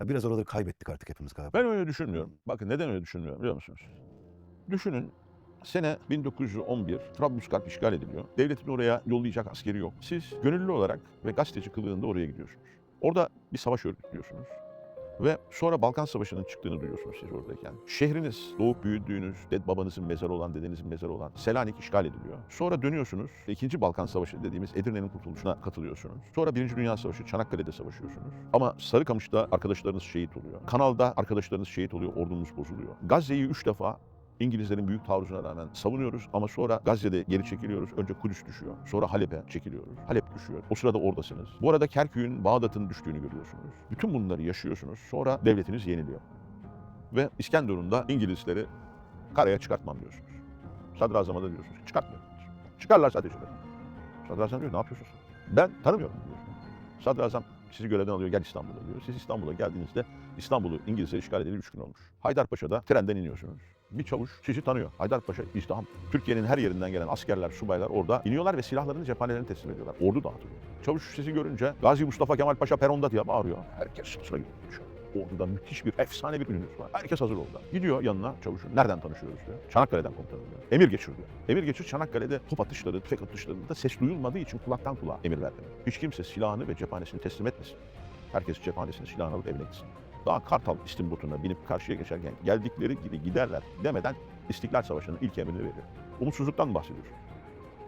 Ya biraz oraları kaybettik artık hepimiz galiba. Ben öyle düşünmüyorum. Bakın neden öyle düşünmüyorum biliyor musunuz? Düşünün sene 1911 Trablusgarp işgal ediliyor. Devletin oraya yollayacak askeri yok. Siz gönüllü olarak ve gazeteci kılığında oraya gidiyorsunuz. Orada bir savaş örgütlüyorsunuz. Ve sonra Balkan Savaşı'nın çıktığını duyuyorsunuz siz oradayken. Şehriniz, doğup büyüdüğünüz, ded babanızın mezarı olan, dedenizin mezarı olan Selanik işgal ediliyor. Sonra dönüyorsunuz. İkinci Balkan Savaşı dediğimiz Edirne'nin kurtuluşuna katılıyorsunuz. Sonra Birinci Dünya Savaşı, Çanakkale'de savaşıyorsunuz. Ama Sarıkamış'ta arkadaşlarınız şehit oluyor. Kanal'da arkadaşlarınız şehit oluyor, ordunuz bozuluyor. Gazze'yi üç defa İngilizlerin büyük taarruzuna rağmen savunuyoruz ama sonra Gazze'de geri çekiliyoruz. Önce Kudüs düşüyor. Sonra Halep'e çekiliyoruz. Halep düşüyor. O sırada oradasınız. Bu arada Kerkük'ün, Bağdat'ın düştüğünü görüyorsunuz. Bütün bunları yaşıyorsunuz. Sonra devletiniz yeniliyor. Ve İskenderun'da da İngilizleri karaya çıkartmam diyorsunuz. Sadrazam'a da diyorsunuz ki çıkartmayın. Çıkarlarsa ateş ederim. Sadrazam diyor ne yapıyorsunuz? Ben tanımıyorum diyor. Sadrazam sizi görevden alıyor gel İstanbul'a diyor. Siz İstanbul'a geldiğinizde İstanbul'u İngilizler işgal edildi 3 gün olmuş. Haydarpaşa'da trenden iniyorsunuz. Bir çavuş sizi tanıyor. Haydarpaşa izdiham. Türkiye'nin her yerinden gelen askerler, subaylar orada iniyorlar ve silahlarını cephanelerini teslim ediyorlar. Ordu dağıtılıyor. Çavuş sizi görünce Gazi Mustafa Kemal Paşa peronda diye bağırıyor. Herkes sıra gidiyor. Ordu'da müthiş bir efsane bir ününüz var. Herkes hazır oldu. Gidiyor yanına çavuşun. Nereden tanışıyoruz diyor. Çanakkale'den komutanım diyor. Emir geçir diyor. Emir geçir Çanakkale'de top atışları, tüfek atışlarında ses duyulmadığı için kulaktan kulağa emir verdi. Hiç kimse silahını ve cephanesini teslim etmesin. Herkes cephanesini silahını alıp evine gitsin. Daha Kartal istimbotuna binip karşıya geçerken geldikleri gibi giderler demeden İstiklal Savaşı'nın ilk emrini veriyor. Umutsuzluktan mı bahsediyorsun?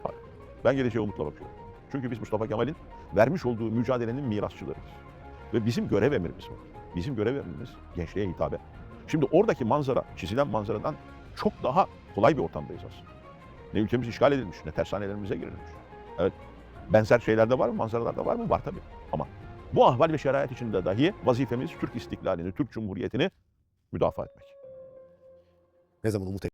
Hayır. Ben geleceğe umutla bakıyorum. Çünkü biz Mustafa Kemal'in vermiş olduğu mücadelenin mirasçılarıyız. Ve bizim görev emrimiz var. Bizim görev emrimiz gençliğe hitabe. Şimdi oradaki manzara, çizilen manzaradan çok daha kolay bir ortamdayız aslında. Ne ülkemiz işgal edilmiş, ne tersanelerimize girilmiş. Evet, benzer şeyler de var mı, manzaralar da var mı? Var tabii. Ama bu ahval ve şerait içinde dahi vazifemiz Türk istiklalini, Türk Cumhuriyeti'ni müdafaa etmek. Ne zaman umut